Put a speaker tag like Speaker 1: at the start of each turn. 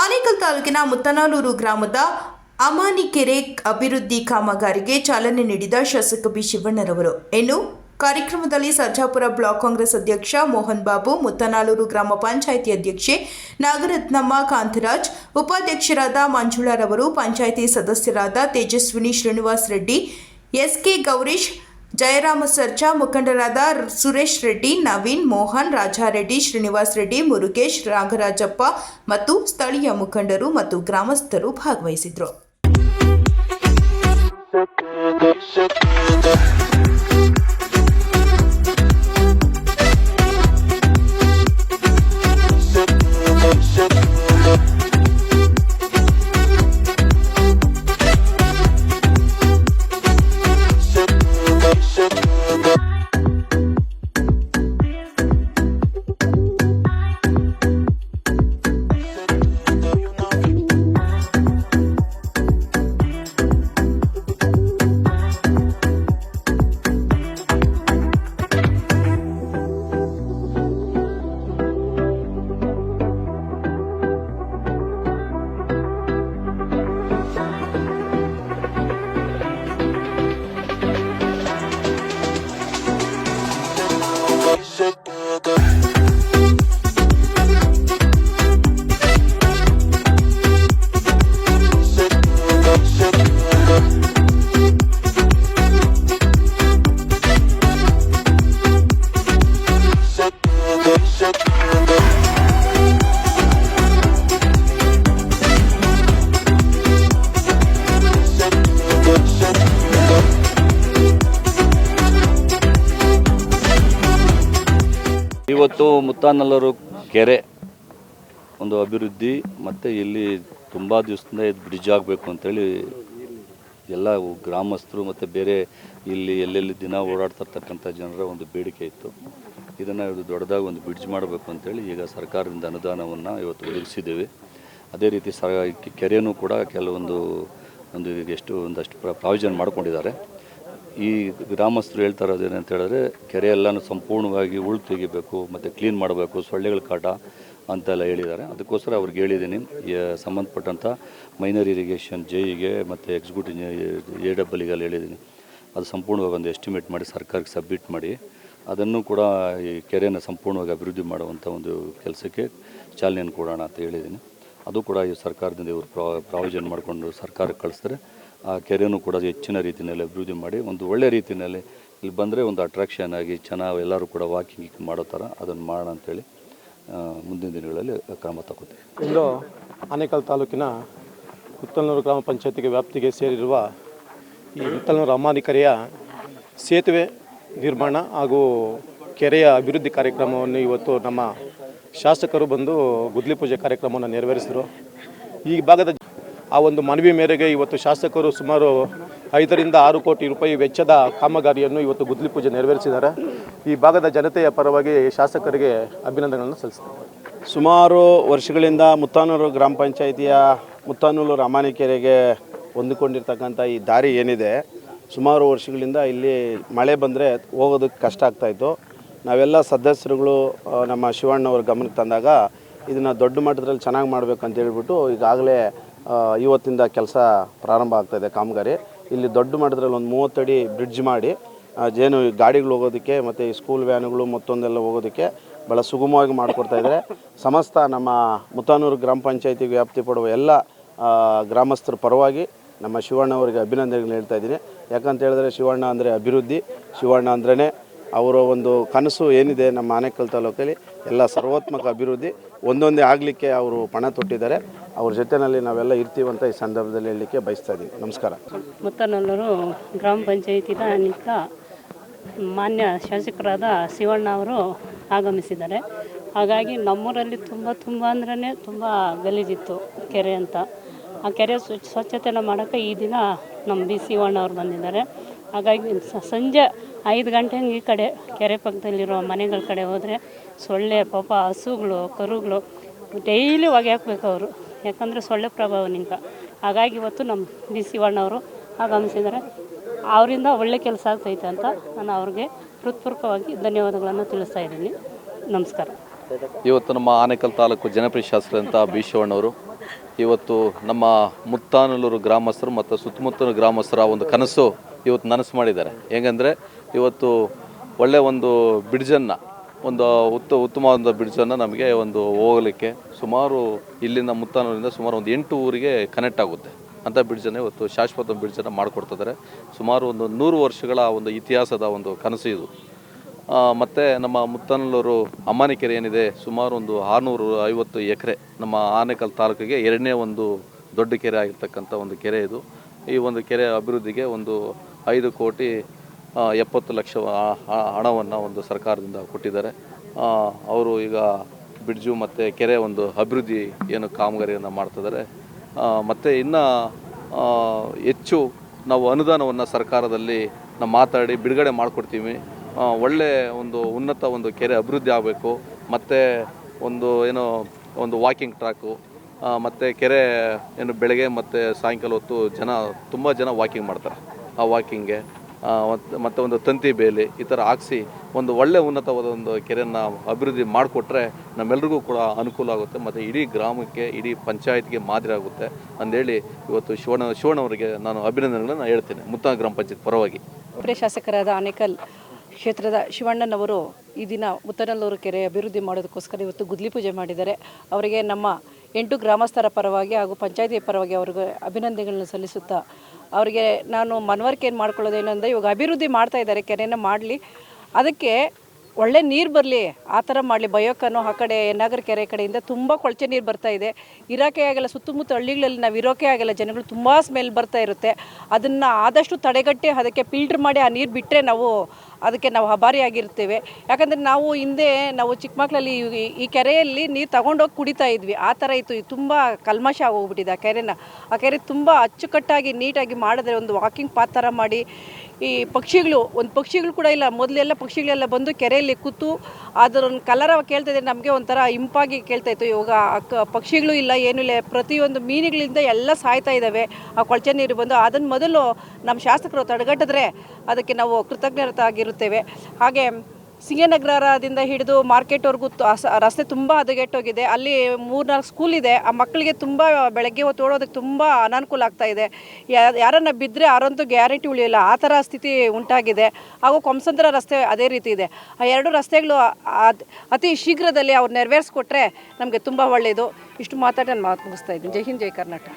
Speaker 1: ಆನೇಕಲ್ ತಾಲೂಕಿನ ಮುತ್ತನಾಲೂರು ಗ್ರಾಮದ ಅಮಾನಿಕೆರೆ ಅಭಿವೃದ್ಧಿ ಕಾಮಗಾರಿಗೆ ಚಾಲನೆ ನೀಡಿದ ಶಾಸಕ ಬಿ ಶಿವಣ್ಣರವರು. ಇನ್ನು ಕಾರ್ಯಕ್ರಮದಲ್ಲಿ ಸರ್ಜಾಪುರ ಬ್ಲಾಕ್ ಕಾಂಗ್ರೆಸ್ ಅಧ್ಯಕ್ಷ ಮೋಹನ್ ಬಾಬು, ಮುತ್ತನಾಲೂರು ಗ್ರಾಮ ಪಂಚಾಯಿತಿ ಅಧ್ಯಕ್ಷೆ ನಾಗರತ್ನಮ್ಮ ಕಾಂತರಾಜ್, ಉಪಾಧ್ಯಕ್ಷರಾದ ಮಂಜುಳಾರವರು, ಪಂಚಾಯಿತಿ ಸದಸ್ಯರಾದ ತೇಜಸ್ವಿನಿ ಶ್ರೀನಿವಾಸ್ ರೆಡ್ಡಿ, ಎಸ್ಕೆ ಗೌರೀಶ್ ಜಯರಾಮ ಸರ್ಜಾ ಮುಖಂಡರಾದ ಸುರೇಶ್ ರೆಡ್ಡಿ, ನವೀನ್ ಮೋಹನ್, ರಾಜಾರೆಡ್ಡಿ, ಶ್ರೀನಿವಾಸ್ ರೆಡ್ಡಿ, ಮುರುಗೇಶ್ ರಾಘರಾಜಪ್ಪ ಮತ್ತು ಸ್ಥಳೀಯ ಮುಖಂಡರು ಮತ್ತು ಗ್ರಾಮಸ್ಥರು ಭಾಗವಹಿಸಿದರು.
Speaker 2: ಇವತ್ತು ಮುತ್ತಾನಲ್ಲೂರು ಕೆರೆ ಒಂದು ಅಭಿವೃದ್ಧಿ, ಮತ್ತು ಇಲ್ಲಿ ತುಂಬ ದಿವಸದಿಂದ ಇದು ಬ್ರಿಡ್ಜ್ ಆಗಬೇಕು ಅಂತೇಳಿ ಎಲ್ಲ ಗ್ರಾಮಸ್ಥರು ಮತ್ತು ಬೇರೆ ಇಲ್ಲಿ ಎಲ್ಲೆಲ್ಲಿ ದಿನ ಓಡಾಡ್ತಿರ್ತಕ್ಕಂಥ ಜನರ ಒಂದು ಬೇಡಿಕೆ ಇತ್ತು. ಇದನ್ನು ಇದು ದೊಡ್ಡದಾಗಿ ಒಂದು ಬ್ರಿಡ್ಜ್ ಮಾಡಬೇಕು ಅಂತೇಳಿ ಈಗ ಸರ್ಕಾರದಿಂದ ಅನುದಾನವನ್ನು ಇವತ್ತು ಒದಗಿಸಿದ್ದೇವೆ. ಅದೇ ರೀತಿ ಸ ಕೆರೆಯೂ ಕೂಡ ಕೆಲವೊಂದು ಒಂದು ಈಗ ಎಷ್ಟು ಒಂದಷ್ಟು ಪ್ರ ಪ್ರಾವಿಷನ್ ಮಾಡ್ಕೊಂಡಿದ್ದಾರೆ. ಈ ಗ್ರಾಮಸ್ಥರು ಹೇಳ್ತಾ ಇರೋದು ಏನಂತ ಹೇಳಿದ್ರೆ, ಕೆರೆ ಎಲ್ಲನೂ ಸಂಪೂರ್ಣವಾಗಿ ಉಳು ತೆಗಿಬೇಕು, ಮತ್ತು ಕ್ಲೀನ್ ಮಾಡಬೇಕು, ಸೊಳ್ಳೆಗಳ ಕಾಟ ಅಂತೆಲ್ಲ ಹೇಳಿದ್ದಾರೆ. ಅದಕ್ಕೋಸ್ಕರ ಅವ್ರಿಗೆ ಹೇಳಿದ್ದೀನಿ ಸಂಬಂಧಪಟ್ಟಂಥ ಮೈನರ್ ಇರಿಗೇಷನ್ ಜೈಗೆ ಮತ್ತು ಎಕ್ಸಿಕ್ಯೂಟಿವ್ ಎ ಡಬ್ಬಲಿಗೆಲ್ಲ ಹೇಳಿದ್ದೀನಿ. ಅದು ಸಂಪೂರ್ಣವಾಗಿ ಒಂದು ಎಸ್ಟಿಮೇಟ್ ಮಾಡಿ, ಸರ್ಕಾರಕ್ಕೆ ಸಬ್ಮಿಟ್ ಮಾಡಿ. ಅದನ್ನು ಕೂಡ ಈ ಕೆರೆಯನ್ನು ಸಂಪೂರ್ಣವಾಗಿ ಅಭಿವೃದ್ಧಿ ಮಾಡುವಂಥ ಒಂದು ಕೆಲಸಕ್ಕೆ ಚಾಲನೆಯನ್ನು ಕೊಡೋಣ ಅಂತ ಹೇಳಿದ್ದೀನಿ. ಅದು ಕೂಡ ಈ ಸರ್ಕಾರದಿಂದ ಇವರು ಪ್ರಾವಿಷನ್ ಮಾಡಿಕೊಂಡು ಸರ್ಕಾರಕ್ಕೆ ಕಳಿಸ್ತಾರೆ ಆ ಕೆರೆಯನ್ನು ಕೂಡ ಹೆಚ್ಚಿನ ರೀತಿಯಲ್ಲಿ ಅಭಿವೃದ್ಧಿ ಮಾಡಿ, ಒಂದು ಒಳ್ಳೆ ರೀತಿಯಲ್ಲಿ ಇಲ್ಲಿ ಬಂದರೆ ಒಂದು ಅಟ್ರಾಕ್ಷನ್ ಆಗಿ ಚೆನ್ನಾಗಿ ಎಲ್ಲರೂ ಕೂಡ ವಾಕಿಂಗ್ ಮಾಡೋ ಥರ ಅದನ್ನು ಮಾಡೋಣ ಅಂತೇಳಿ ಮುಂದಿನ ದಿನಗಳಲ್ಲಿ ಕ್ರಮ ತಗೋತೀವಿ.
Speaker 3: ಇಂದು ಆನೇಕಲ್ ತಾಲೂಕಿನ ಹುತ್ತಲ್ನೂರು ಗ್ರಾಮ ಪಂಚಾಯತಿಗೆ ವ್ಯಾಪ್ತಿಗೆ ಸೇರಿರುವ ಈ ಹುತ್ತಲ್ನೂರು ಅಮಾನಿ ಕೆರೆಯ ಸೇತುವೆ ನಿರ್ಮಾಣ ಹಾಗೂ ಕೆರೆಯ ಅಭಿವೃದ್ಧಿ ಕಾರ್ಯಕ್ರಮವನ್ನು ಇವತ್ತು ನಮ್ಮ ಶಾಸಕರು ಬಂದು ಗುದ್ಲಿ ಪೂಜೆ ಕಾರ್ಯಕ್ರಮವನ್ನು ನೆರವೇರಿಸಿದರು. ಈ ಭಾಗದ ಆ ಒಂದು ಮನವಿ ಮೇರೆಗೆ ಇವತ್ತು ಶಾಸಕರು ಸುಮಾರು ಐದರಿಂದ ಆರು ಕೋಟಿ ರೂಪಾಯಿ ವೆಚ್ಚದ ಕಾಮಗಾರಿಯನ್ನು ಇವತ್ತು ಗುದ್ಲಿ ಪೂಜೆ ನೆರವೇರಿಸಿದ್ದಾರೆ. ಈ ಭಾಗದ ಜನತೆಯ ಪರವಾಗಿ ಶಾಸಕರಿಗೆ ಅಭಿನಂದನೆಗಳನ್ನು ಸಲ್ಲಿಸ್ತಾರೆ
Speaker 4: ಸುಮಾರು ವರ್ಷಗಳಿಂದ ಮುತ್ತಾನೂರು ಗ್ರಾಮ ಪಂಚಾಯಿತಿಯ ಮುತ್ತಾನೂರು ರಾಮಾನಿಕೆರೆಗೆ ಹೊಂದಿಕೊಂಡಿರ್ತಕ್ಕಂಥ ಈ ದಾರಿ ಏನಿದೆ, ಸುಮಾರು ವರ್ಷಗಳಿಂದ ಇಲ್ಲಿ ಮಳೆ ಬಂದರೆ ಹೋಗೋದಕ್ಕೆ ಕಷ್ಟ ಆಗ್ತಾಯಿತ್ತು ನಾವೆಲ್ಲ ಸದಸ್ಯರುಗಳು ನಮ್ಮ ಶಿವಣ್ಣವ್ರ ಗಮನಕ್ಕೆ ತಂದಾಗ ಇದನ್ನು ದೊಡ್ಡ ಮಟ್ಟದಲ್ಲಿ ಚೆನ್ನಾಗಿ ಮಾಡಬೇಕಂತ ಹೇಳ್ಬಿಟ್ಟು ಈಗಾಗಲೇ ಇವತ್ತಿಂದ ಕೆಲಸ ಪ್ರಾರಂಭ ಆಗ್ತಾಯಿದೆ ಕಾಮಗಾರಿ. ಇಲ್ಲಿ ದೊಡ್ಡ ಮಟ್ಟದಲ್ಲಿ ಒಂದು ಮೂವತ್ತಡಿ ಬ್ರಿಡ್ಜ್ ಮಾಡಿ ಜೇನು ಗಾಡಿಗಳು ಹೋಗೋದಕ್ಕೆ ಮತ್ತು ಈ ಸ್ಕೂಲ್ ವ್ಯಾನುಗಳು ಮತ್ತೊಂದೆಲ್ಲ ಹೋಗೋದಕ್ಕೆ ಭಾಳ ಸುಗಮವಾಗಿ ಮಾಡಿಕೊಡ್ತಾ ಇದ್ದಾರೆ. ಸಮಸ್ತ ನಮ್ಮ ಮುತಾನೂರು ಗ್ರಾಮ ಪಂಚಾಯತಿ ವ್ಯಾಪ್ತಿ ಪಡುವ ಎಲ್ಲ ಗ್ರಾಮಸ್ಥರ ಪರವಾಗಿ ನಮ್ಮ ಶಿವಣ್ಣ ಅವರಿಗೆ ಅಭಿನಂದನೆಗಳು ಹೇಳ್ತಾ ಇದ್ದೀನಿ. ಯಾಕಂತ ಹೇಳಿದ್ರೆ ಶಿವಣ್ಣ ಅಂದರೆ ಅಭಿವೃದ್ಧಿ, ಶಿವಣ್ಣ ಅಂದ್ರೇ ಅವರ ಒಂದು ಕನಸು ಏನಿದೆ ನಮ್ಮ ಆನೇಕಲ್ ತಾಲೂಕಲ್ಲಿ, ಎಲ್ಲ ಸರ್ವೋತ್ಮಕ ಅಭಿವೃದ್ಧಿ. ಒಂದೊಂದೇ ಆಗಲಿಕ್ಕೆ ಅವರು ಪಣ ತೊಟ್ಟಿದ್ದಾರೆ. ಅವ್ರ ಜೊತೆಯಲ್ಲಿ ನಾವೆಲ್ಲ ಇರ್ತೀವಂತ ಈ ಸಂದರ್ಭದಲ್ಲಿ ಹೇಳಲಿಕ್ಕೆ ಬಯಸ್ತಾ ಇದ್ದೀನಿ. ನಮಸ್ಕಾರ.
Speaker 5: ಮುತ್ತನಲ್ಲೂರು ಗ್ರಾಮ ಪಂಚಾಯತಿನ ಅನೇಕ ಮಾನ್ಯ ಶಾಸಕರಾದ ಶಿವಣ್ಣ ಅವರು ಆಗಮಿಸಿದ್ದಾರೆ. ಹಾಗಾಗಿ ನಮ್ಮೂರಲ್ಲಿ ತುಂಬ ತುಂಬ ಅಂದ್ರೆ ತುಂಬ ಗಲೀಜಿತ್ತು ಕೆರೆ ಅಂತ. ಆ ಕೆರೆ ಸ್ವಚ್ಛ ಸ್ವಚ್ಛತೆನ ಮಾಡೋಕ್ಕೆ ಈ ದಿನ ನಮ್ಮ ಬಿ ಶಿವಣ್ಣ ಅವ್ರು ಬಂದಿದ್ದಾರೆ. ಹಾಗಾಗಿ ಸಂಜೆ ಐದು ಗಂಟೆ ಹಂಗೆ ಈ ಕಡೆ ಕೆರೆ ಪಕ್ಕದಲ್ಲಿರೋ ಮನೆಗಳ ಕಡೆ ಹೋದರೆ ಸೊಳ್ಳೆ, ಪಾಪ ಹಸುಗಳು, ಕರುಗಳು ಡೈಲಿ ಹೊಗೆ ಹಾಕ್ಬೇಕು ಅವರು. ಯಾಕಂದರೆ ಸೊಳ್ಳೆ ಪ್ರಭಾವನಿಂದ ಹಾಗಾಗಿ ಇವತ್ತು ನಮ್ಮ ಬಿ ಶಿವಣ್ಣವರು ಆಗಮಿಸಿದ್ದಾರೆ ಅವರಿಂದ ಒಳ್ಳೆ ಕೆಲಸ ಆಗ್ತೈತೆ ಅಂತ ನಾನು ಅವ್ರಿಗೆ ಹೃತ್ಪೂರ್ವಕವಾಗಿ ಧನ್ಯವಾದಗಳನ್ನು ತಿಳಿಸ್ತಾ ಇದ್ದೀನಿ. ನಮಸ್ಕಾರ.
Speaker 6: ಇವತ್ತು ನಮ್ಮ ಆನೇಕಲ್ ತಾಲೂಕು ಜನಪ್ರಿಯ ಅಂತ ಬಿ ಶಿವಣ್ಣವರು ಇವತ್ತು ನಮ್ಮ ಮುತ್ತಾನಲ್ಲೂರು ಗ್ರಾಮಸ್ಥರು ಮತ್ತು ಸುತ್ತಮುತ್ತಲ ಗ್ರಾಮಸ್ಥರ ಒಂದು ಕನಸು ಇವತ್ತು ನನಸು ಮಾಡಿದ್ದಾರೆ. ಹೇಗೆಂದರೆ ಇವತ್ತು ಒಳ್ಳೆಯ ಒಂದು ಬ್ರಿಡ್ಜನ್ನು ಒಂದು ಉತ್ತ ಉತ್ತಮವಾದ ಬ್ರಿಡ್ಜನ್ನು ನಮಗೆ ಒಂದು ಹೋಗಲಿಕ್ಕೆ ಸುಮಾರು ಇಲ್ಲಿಂದ ಮುತ್ತಾನೂರಿಂದ ಸುಮಾರು ಒಂದು ಎಂಟು ಊರಿಗೆ ಕನೆಕ್ಟ್ ಆಗುತ್ತೆ. ಅಂಥ ಬ್ರಿಡ್ಜನ್ನು ಇವತ್ತು ಶಾಶ್ವತ ಬ್ರಿಡ್ಜನ್ನು ಮಾಡಿಕೊಡ್ತಿದ್ದಾರೆ. ಸುಮಾರು ಒಂದು ನೂರು ವರ್ಷಗಳ ಒಂದು ಇತಿಹಾಸದ ಒಂದು ಕನಸು ಇದು. ಮತ್ತು ನಮ್ಮ ಮುತ್ತನಲ್ಲೂರು ಅಮ್ಮಾನಿಕೆರೆ ಏನಿದೆ, ಸುಮಾರು ಒಂದು ಆರುನೂರು ಐವತ್ತು ಎಕರೆ ನಮ್ಮ ಆನೇಕಲ್ ತಾಲೂಕಿಗೆ ಎರಡನೇ ಒಂದು ದೊಡ್ಡ ಕೆರೆ ಆಗಿರ್ತಕ್ಕಂಥ ಒಂದು ಕೆರೆ ಇದು. ಈ ಒಂದು ಕೆರೆ ಅಭಿವೃದ್ಧಿಗೆ ಒಂದು ಐದು ಕೋಟಿ ಎಪ್ಪತ್ತು ಲಕ್ಷ ಹಣವನ್ನು ಒಂದು ಸರ್ಕಾರದಿಂದ ಕೊಟ್ಟಿದ್ದಾರೆ. ಅವರು ಈಗ ಬ್ರಿಡ್ಜು ಮತ್ತು ಕೆರೆ ಒಂದು ಅಭಿವೃದ್ಧಿ ಏನು ಕಾಮಗಾರಿಯನ್ನು ಮಾಡ್ತಿದ್ದಾರೆ. ಮತ್ತು ಇನ್ನು ಹೆಚ್ಚು ನಾವು ಅನುದಾನವನ್ನು ಸರ್ಕಾರದಲ್ಲಿ ನಾವು ಮಾತಾಡಿ ಬಿಡುಗಡೆ ಮಾಡಿಕೊಡ್ತೀವಿ. ಒಳ್ಳೆ ಒಂದು ಉನ್ನತ ಒಂದು ಕೆರೆ ಅಭಿವೃದ್ಧಿ ಆಗಬೇಕು. ಮತ್ತು ಒಂದು ಏನು, ಒಂದು ವಾಕಿಂಗ್ ಟ್ರ್ಯಾಕು ಮತ್ತು ಕೆರೆ ಏನು ಬೆಳಗ್ಗೆ ಮತ್ತು ಸಾಯಂಕಾಲ ಹೊತ್ತು ಜನ, ತುಂಬ ಜನ ವಾಕಿಂಗ್ ಮಾಡ್ತಾರೆ. ವಾಕಿಂಗ್ಗೆ ಮತ್ತು ಒಂದು ತಂತಿ ಬೇಲಿ ಈ ಥರ ಹಾಕ್ಸಿ ಒಂದು ಒಳ್ಳೆ ಉನ್ನತವಾದ ಒಂದು ಕೆರೆಯನ್ನು ಅಭಿವೃದ್ಧಿ ಮಾಡಿಕೊಟ್ರೆ ನಮ್ಮೆಲ್ರಿಗೂ ಕೂಡ ಅನುಕೂಲ ಆಗುತ್ತೆ. ಮತ್ತು ಇಡೀ ಗ್ರಾಮಕ್ಕೆ, ಇಡೀ ಪಂಚಾಯತ್ಗೆ ಮಾದರಿ ಆಗುತ್ತೆ ಅಂದೇಳಿ ಇವತ್ತು ಶಿವಣ್ಣ, ಶಿವಣ್ಣವರಿಗೆ ನಾನು ಅಭಿನಂದನೆಗಳನ್ನು ಹೇಳ್ತೇನೆ. ಮುತ್ತ ಗ್ರಾಮ ಪಂಚಾಯತ್ ಪರವಾಗಿ.
Speaker 7: ಶಾಸಕರಾದ ಆನೇಕಲ್ ಕ್ಷೇತ್ರದ ಶಿವಣ್ಣನವರು ಈ ದಿನ ಮುತ್ತನಲ್ಲೂರು ಕೆರೆ ಅಭಿವೃದ್ಧಿ ಮಾಡೋದಕ್ಕೋಸ್ಕರ ಇವತ್ತು ಗುದ್ಲಿ ಪೂಜೆ ಮಾಡಿದ್ದಾರೆ. ಅವರಿಗೆ ನಮ್ಮ ಎಂಟು ಗ್ರಾಮಸ್ಥರ ಪರವಾಗಿ ಹಾಗೂ ಪಂಚಾಯತಿ ಪರವಾಗಿ ಅವ್ರಿಗೆ ಅಭಿನಂದನೆಗಳನ್ನು ಸಲ್ಲಿಸುತ್ತಾ ಅವರಿಗೆ ನಾನು ಮನವರಿಕೆ ಏನು ಮಾಡ್ಕೊಳ್ಳೋದೇನೆಂದರೆ ಇವಾಗ ಅಭಿವೃದ್ಧಿ ಮಾಡ್ತಾ ಇದ್ದಾರೆ, ಕೆರೆನ ಮಾಡಲಿ. ಅದಕ್ಕೆ ಒಳ್ಳೆ ನೀರು ಬರಲಿ, ಆ ಥರ ಮಾಡಲಿ. ಬಯೋಕನೋ ಆ ಕಡೆ ಏನಾಗರ ಕೆರೆ ಕಡೆಯಿಂದ ತುಂಬ ಕೊಳಚೆ ನೀರು ಬರ್ತಾ ಇದೆ. ಇರೋಕೆ ಆಗಲ್ಲ, ಸುತ್ತಮುತ್ತ ಹಳ್ಳಿಗಳಲ್ಲಿ ನಾವು ಇರೋಕೆ ಆಗಲ್ಲ. ಜನಗಳು ತುಂಬ ಸ್ಮೆಲ್ ಬರ್ತಾ ಇರುತ್ತೆ. ಅದನ್ನು ಆದಷ್ಟು ತಡೆಗಟ್ಟಿ ಅದಕ್ಕೆ ಫಿಲ್ಟ್ರ್ ಮಾಡಿ ಆ ನೀರು ಬಿಟ್ಟರೆ ನಾವು ಅದಕ್ಕೆ ನಾವು ಹಬಾರಿಯಾಗಿರ್ತೇವೆ ಯಾಕಂದರೆ ನಾವು ಹಿಂದೆ, ನಾವು ಚಿಕ್ಕ ಮಕ್ಕಳಲ್ಲಿ ಈ- ಕೆರೆಯಲ್ಲಿ ನೀರು ತಗೊಂಡೋಗಿ ಕುಡಿತಾ ಇದ್ವಿ. ಆ ಥರ ಇತ್ತು. ತುಂಬ ಕಲ್ಮಶ ಆಗೋಗ್ಬಿಟ್ಟಿದೆ ಆ ಕೆರೆನ. ಆ ಕೆರೆ ತುಂಬ ಅಚ್ಚುಕಟ್ಟಾಗಿ, ನೀಟಾಗಿ ಮಾಡಿದ್ರೆ ಒಂದು ವಾಕಿಂಗ್ ಪಾತ್ ಥರ ಮಾಡಿ ಈ ಪಕ್ಷಿಗಳು, ಒಂದು ಪಕ್ಷಿಗಳು ಕೂಡ ಇಲ್ಲ. ಮೊದಲೆಲ್ಲ ಪಕ್ಷಿಗಳೆಲ್ಲ ಬಂದು ಕೆರೆಯಲ್ಲಿ ಕೂತು ಅದರ ಒಂದು ಕಲರ ಕೇಳ್ತಾ ಇದ್ದರೆ ನಮಗೆ ಒಂಥರ ಇಂಪಾಗಿ ಕೇಳ್ತಾ ಇತ್ತು. ಇವಾಗ ಪಕ್ಷಿಗಳು ಇಲ್ಲ, ಏನೂ ಇಲ್ಲ, ಪ್ರತಿಯೊಂದು ಮೀನುಗಳಿಂದ ಎಲ್ಲ ಸಾಯ್ತಾ ಇದ್ದಾವೆ ಆ ಕೊಳಚೆ ನೀರು ಬಂದು ಅದನ್ನು ಮೊದಲು ನಮ್ಮ ಶಾಸಕರು ತಡೆಗಟ್ಟಿದ್ರೆ ಅದಕ್ಕೆ ನಾವು ಕೃತಜ್ಞರಾಗಿರುತ್ತೇವೆ. ಹಾಗೆ ಸಿಂಗನಗರದಿಂದ ಹಿಡಿದು ಮಾರ್ಕೆಟ್ವರೆಗೂ ರಸ್ತೆ ತುಂಬ ಹದಗೆಟ್ಟೋಗಿದೆ. ಅಲ್ಲಿ ಮೂರ್ನಾಲ್ಕು ಸ್ಕೂಲ್ ಇದೆ. ಆ ಮಕ್ಕಳಿಗೆ ತುಂಬ ಬೆಳಗ್ಗೆ ಹೊತ್ತು ಓಡೋದಕ್ಕೆ ತುಂಬ ಅನಾನುಕೂಲ ಆಗ್ತಾ ಇದೆ. ಯಾರನ್ನ ಬಿದ್ದರೆ ಯಾರಂತೂ ಗ್ಯಾರಂಟಿ ಉಳಿಯಲ್ಲ. ಆ ಥರ ಸ್ಥಿತಿ ಉಂಟಾಗಿದೆ. ಹಾಗೂ ಕೊಂಸಂದ್ರ ರಸ್ತೆ ಅದೇ ರೀತಿ ಇದೆ. ಆ ಎರಡು ರಸ್ತೆಗಳು ಅತಿ ಶೀಘ್ರದಲ್ಲಿ ಅವ್ರು ನೆರವೇರಿಸ್ಕೊಟ್ರೆ ನಮಗೆ ತುಂಬ ಒಳ್ಳೆಯದು ಇಷ್ಟು ಮಾತಾಡಿ ನಾನು ಮಾತು ಮುಗಿಸ್ತಾ ಇದ್ದೀನಿ. ಜೈ ಹಿಂದ್, ಜೈ ಕರ್ನಾಟಕ.